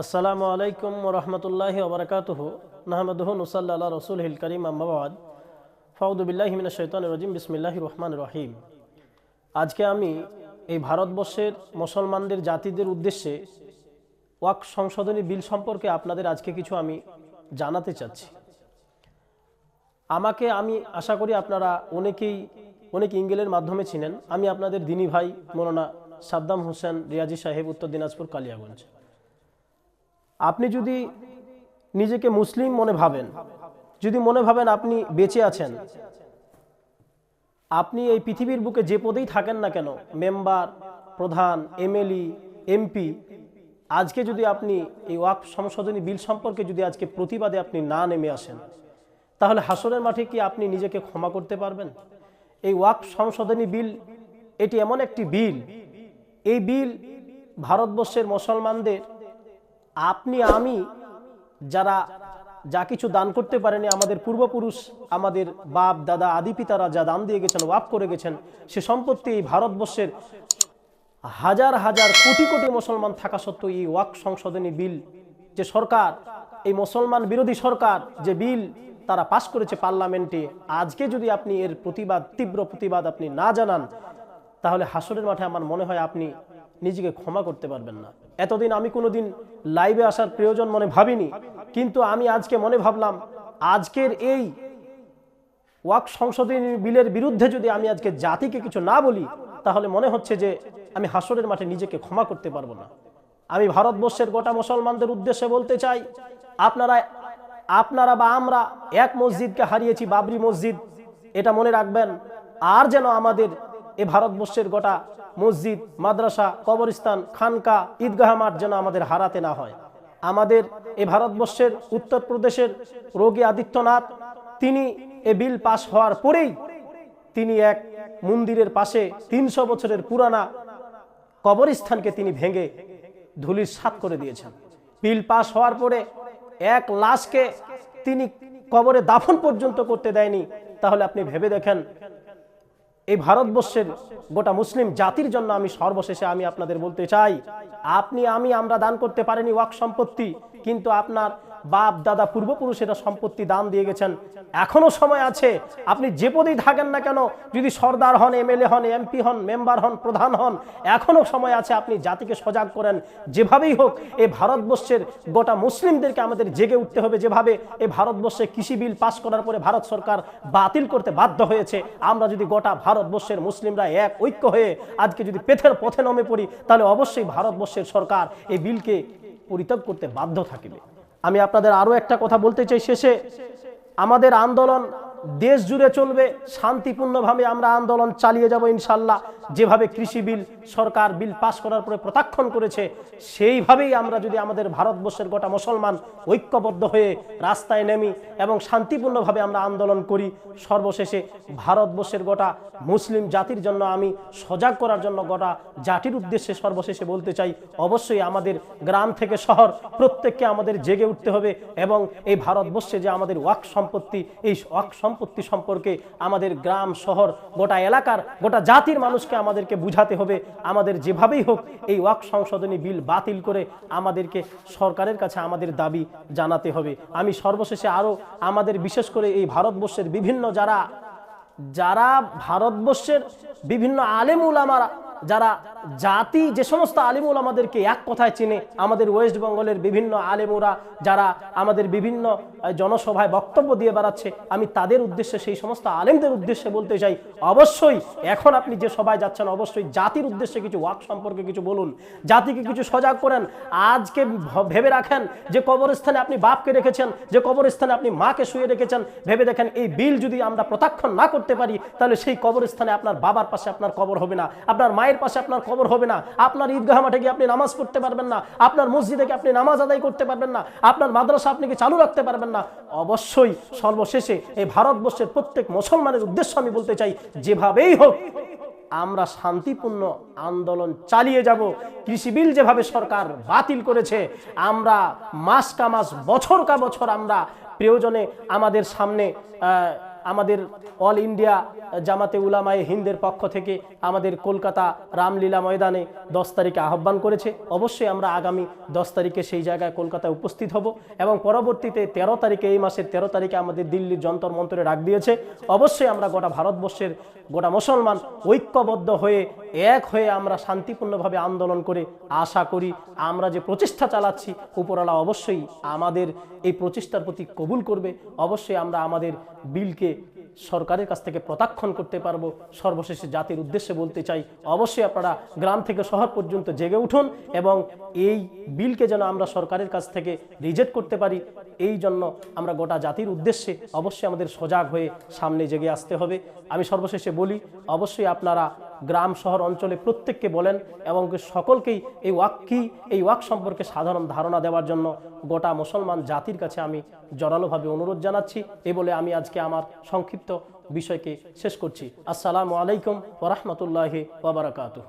আসসালামু আলাইকুম রহমতুল্লাহি ওবরাকাতুহ নাহমদুহ নুসাল্লাহ রসুল হিল করিম আম্মাবাদ ফাউদুবিল্লাহি মিনা শৈতান রজিম বিসমিল্লাহ রহমান রহিম। আজকে আমি এই ভারতবর্ষের মুসলমানদের জাতিদের উদ্দেশ্যে ওয়াক সংশোধনী বিল সম্পর্কে আপনাদের আজকে কিছু আমি জানাতে চাচ্ছি। আমাকে আমি আশা করি আপনারা অনেকেই অনেক ইংগেলের মাধ্যমে ছিলেন আমি আপনাদের দিনী ভাই মৌলানা সাদ্দাম হোসেন রিয়াজি সাহেব, উত্তর দিনাজপুর, কালিয়াগঞ্জ। আপনি যদি নিজেকে মুসলিম মনে ভাবেন, যদি মনে ভাবেন আপনি বেঁচে আছেন, আপনি এই পৃথিবীর বুকে যে পদেই থাকেন না কেন, মেম্বার, প্রধান এমএলই এমপি, আজকে যদি আপনি এই ওয়াক সংশোধনী বিল সম্পর্কে যদি আজকে প্রতিবাদে আপনি না নেমে আসেন, তাহলে হাসরের মাঠে কি আপনি নিজেকে ক্ষমা করতে পারবেন? এই ওয়াক সংশোধনী বিল, এটি এমন একটি বিল, এই বিল ভারতবর্ষের মুসলমানদের আপনি, আমি যারা যা কিছু দান করতে পারেনি, আমাদের পূর্বপুরুষ, আমাদের বাপ, দাদা, আদি পিতারা যা দান দিয়ে গেছেন ওয়াপ করে গেছেন, সে সম্পত্তি এই ভারতবর্ষের হাজার হাজার কোটি কোটি মুসলমান থাকা সত্ত্বেও এই ওয়াক সংশোধনী বিল যে সরকার, এই মুসলমান বিরোধী সরকার যে বিল তারা পাশ করেছে পার্লামেন্টে, আজকে যদি আপনি এর প্রতিবাদ, তীব্র প্রতিবাদ আপনি না জানান, তাহলে হাসরের মাঠে আমার মনে হয় আপনি নিজেকে ক্ষমা করতে পারবেন না। এতদিন আমি কোনোদিন লাইভে আসার প্রয়োজন মনে ভাবিনি, কিন্তু আমি আজকে মনে ভাবলাম, আজকের এই ওয়াক সংশোধনী বিলের বিরুদ্ধে যদি আমি আজকে জাতিকে কিছু না বলি, তাহলে মনে হচ্ছে যে আমি হাসরের মাঠে নিজেকে ক্ষমা করতে পারব না। আমি ভারতবর্ষের গোটা মুসলমানদের উদ্দেশ্যে বলতে চাই, আপনারা আপনারা বা আমরা এক মসজিদকে হারিয়েছি, বাবরি মসজিদ। এটা মনে রাখবেন, আর যেন আমাদের এ ভারতবর্ষের গোটা মসজিদ, মাদ্রাসা, কবরস্থান, খানকা, ঈদগাহ মাঠ যেন আমাদের হারাতে না হয়। আমাদের এ ভারতবর্ষের উত্তরপ্রদেশের রোগী আদিত্যনাথ, তিনি এ বিল পাশ হওয়ার পরেই তিনি এক মন্দিরের পাশে তিনশো বছরের পুরানা কবরস্থানকে তিনি ভেঙে ধুলির সাত করে দিয়েছেন। বিল পাস হওয়ার পরে এক লাশকে তিনি কবরে দাফন পর্যন্ত করতে দেয়নি। তাহলে আপনি ভেবে দেখেন এই ভারতবর্ষের গোটা মুসলিম জাতির জন্য আমি সর্বশেষে আমি আপনাদের বলতে চাই, আপনি, আমি, আমরা দান করতে পারিনি ওয়াক সম্পত্তি, কিন্তু আপনার বাপ, দাদা পূর্বপুরুষেরা সম্পত্তি দান দিয়ে গেছেন। এখনও সময় আছে। আপনি যে পদেই থাকেন না কেন, যদি সর্দার হন, এমএলএ হন, এমপি হন, মেম্বার হন, প্রধান হন, এখনও সময় আছে আপনি জাতিকে সজাগ করেন। যেভাবেই হোক এই ভারতবর্ষের গোটা মুসলিমদেরকে আমাদের জেগে উঠতে হবে যেভাবে এই ভারতবর্ষে কৃষি বিল পাশ করার পরে ভারত সরকার বাতিল করতে বাধ্য হয়েছে। আমরা যদি গোটা ভারতবর্ষের মুসলিমরা এক ঐক্য হয়ে আজকে যদি পেথের পথে নমে পড়ি, তাহলে অবশ্যই ভারতবর্ষের সরকার এই বিলকে পরিত্যাগ করতে বাধ্য থাকিবে। আমি আপনাদের আরও একটা কথা বলতে চাই শেষে। আমাদের আন্দোলন দেশ জুড়ে চলবে, শান্তিপূর্ণভাবে আমরা আন্দোলন চালিয়ে যাব ইনশাল্লাহ। যেভাবে কৃষি বিল, সরকার বিল পাশ করার পরে প্রত্যাখ্যান করেছে, সেইভাবেই আমরা যদি আমাদের ভারতবর্ষের গোটা মুসলমান ঐক্যবদ্ধ হয়ে রাস্তায় নেমি এবং শান্তিপূর্ণভাবে আমরা আন্দোলন করি, সর্বশেষে ভারতবর্ষের গোটা মুসলিম জাতির জন্য আমি সজাগ করার জন্য গোটা জাতির উদ্দেশ্যে সর্বশেষে বলতে চাই, অবশ্যই আমাদের গ্রাম থেকে শহর প্রত্যেককে আমাদের জেগে উঠতে হবে এবং এই ভারতবর্ষে যে আমাদের ওয়াক সম্পত্তি, এই ওয়াক সম্পত্তি সম্পর্কে আমাদের গ্রাম, শহর, গোটা এলাকার, গোটা জাতির মানুষকে আমাদেরকে বুঝাতে হবে। আমাদের যেভাবেই হোক এই ওয়াক সংশোধনী বিল বাতিল করে আমাদেরকে সরকারের কাছে আমাদের দাবি জানাতে হবে। আমি সর্বশেষে আরও আমাদের বিশেষ করে এই ভারতবর্ষের বিভিন্ন যারা যারা ভারতবর্ষের বিভিন্ন আলেম উলামারা যারা জাতি, যে সমস্ত আলিমুল আমাদেরকে এক কথায় চিনে, আমাদের ওয়েস্ট বেঙ্গলের বিভিন্ন আলেমুরা যারা আমাদের বিভিন্ন জনসভায় বক্তব্য দিয়ে বেড়াচ্ছে, আমি তাদের উদ্দেশ্যে, সেই সমস্ত আলেমদের উদ্দেশ্যে বলতে চাই, অবশ্যই এখন আপনি যে সবাই যাচ্ছেন, অবশ্যই জাতির উদ্দেশ্যে কিছু ওয়াক সম্পর্কে কিছু বলুন। জাতিকে কিছু সজাগ করেন। আজকে ভেবে রাখেন যে কবরস্থানে আপনি বাপকে রেখেছেন, যে কবরস্থানে আপনি মাকে শুয়ে রেখেছেন। ভেবে দেখেন এই বিল যদি আমরা প্রত্যাখ্যান না করতে পারি, তাহলে সেই কবরস্থানে আপনার বাবার পাশে আপনার কবর হবে না। আপনার মায়ের পাশে আপনার কবর হবে না। আপনার ঈদগাহ মাঠে গিয়ে আপনি নামাজ পড়তে পারবেন না। আপনার মসজিদে গিয়ে আপনি নামাজ আদায় করতে পারবেন না। আপনার মাদ্রাসা আপনি কি চালু রাখতে পারবেন না? অবশ্যই সর্বশেষে এই ভারতবর্ষের প্রত্যেক মুসলমানের উদ্দেশ্য আমি বলতে চাই, যেভাবেই হোক, আমরা শান্তিপূর্ণ আন্দোলন চালিয়ে যাব। কৃষি বিল যেভাবে সরকার বাতিল করেছে, আমরা মাস কা মাস, বছর কা বছর আমরা প্রয়োজনে আমাদের সামনে আমাদের অল ইন্ডিয়া জামাতে উলামায়ে হিন্দের পক্ষ থেকে আমাদের কলকাতা রামলীলা ময়দানে দশ তারিখে আহ্বান করেছে। অবশ্যই আমরা আগামী দশ তারিখে সেই জায়গায় কলকাতায় উপস্থিত হব এবং পরবর্তীতে তেরো তারিখে, এই মাসের তেরো তারিখে আমাদের দিল্লির যন্তর মন্ত্রে ডাক দিয়েছে। অবশ্যই আমরা গোটা ভারতবর্ষের গোটা মুসলমান ঐক্যবদ্ধ হয়ে, এক হয়ে আমরা শান্তিপূর্ণভাবে আন্দোলন করে আশা করি আমরা যে প্রচেষ্টা চালাচ্ছি, উপরওয়ালা অবশ্যই আমাদের এই প্রচেষ্টার প্রতি কবুল করবে। অবশ্যই আমরা আমাদের বিলকে সরকারের কাছ থেকে প্রত্যাখ্যান করতে পারব। সর্বশেষে জাতির উদ্দেশ্যে বলতে চাই, অবশ্যই আপনারা গ্রাম থেকে শহর পর্যন্ত জেগে উঠুন এবং এই বিলকে যেন আমরা সরকারের কাছ থেকে রিজেক্ট করতে পারি, এই জন্য আমরা গোটা জাতির উদ্দেশ্যে অবশ্যই আমাদের সজাগ হয়ে সামনে জেগে আসতে হবে। আমি সর্বশেষে বলি, অবশ্যই আপনারা গ্রাম, শহর, অঞ্চলে প্রত্যেককে বলেন এবং সকলকেই এই ওয়াক এই ওয়াক সম্পর্কে সাধারণ ধারণা দেওয়ার জন্য গোটা মুসলমান জাতির কাছে আমি জোরালোভাবে অনুরোধ জানাচ্ছি। এই বলে আমি আজকে আমার সংক্ষিপ্ত বিষয়কে শেষ করছি। আসসালামু আলাইকুম ওরহমতুল্লাহি ওবরাকাতুহ